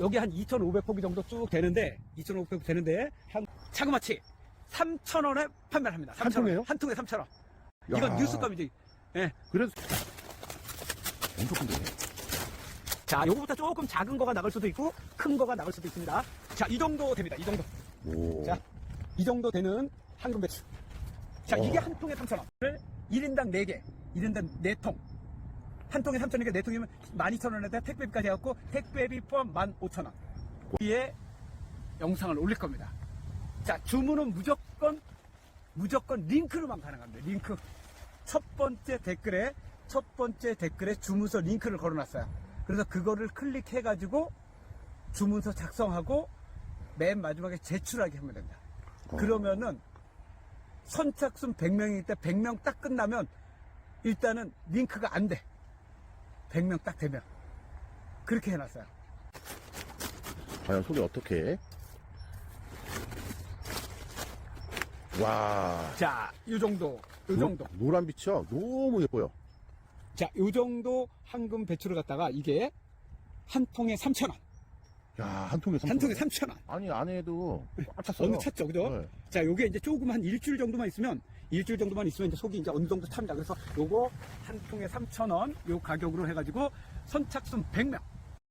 여기 한 2,500포기 정도 쭉 되는데 2,500포기 되는데 한 차그마치 3,000원에 판매를 합니다. 한 3,000원. 통에요? 한 통에 3,000원. 야. 이건 뉴스감이지. 예. 그래서 엄청 큰데. 자, 요거보다 조금 작은 거가 나갈 수도 있고 큰 거가 나갈 수도 있습니다. 자, 이 정도 됩니다. 이 정도. 오. 자, 이 정도 되는 황금 배추. 자, 어. 이게 한 통에 3,000원. 1인당 4개, 1인당 4통. 한 통에 3,000원이니까 4통이면 12,000원에다 택배비까지 해갖고 택배비 포함 15,000원. 거기에 영상을 올릴 겁니다. 자, 주문은 무조건, 무조건 링크로만 가능합니다. 링크. 첫 번째 댓글에, 첫 번째 댓글에 주문서 링크를 걸어놨어요. 그래서 그거를 클릭해가지고 주문서 작성하고 맨 마지막에 제출하게 하면 됩니다. 어. 그러면은 선착순 100명이기 때 100명 딱 끝나면 일단은 링크가 안 돼. 100명 딱 되면. 그렇게 해놨어요. 과연 속이 어떻게? 해? 와. 자, 이 정도, 이 정도. 노, 노란 빛이요. 너무 예뻐요. 자, 이 정도 황금 배추를 갖다가 이게 한 통에 3,000원. 야, 한 통에 3한 통에 3,000원. 아니, 안에도 꽉 찼어요. 어느 찼죠, 그죠? 네. 자, 요게 이제 조금 한 일주일 정도만 있으면, 일주일 정도만 있으면 이제 속이 이제 어느 정도 탑니다. 그래서 요거 한 통에 3,000원, 요 가격으로 해가지고 선착순 100명.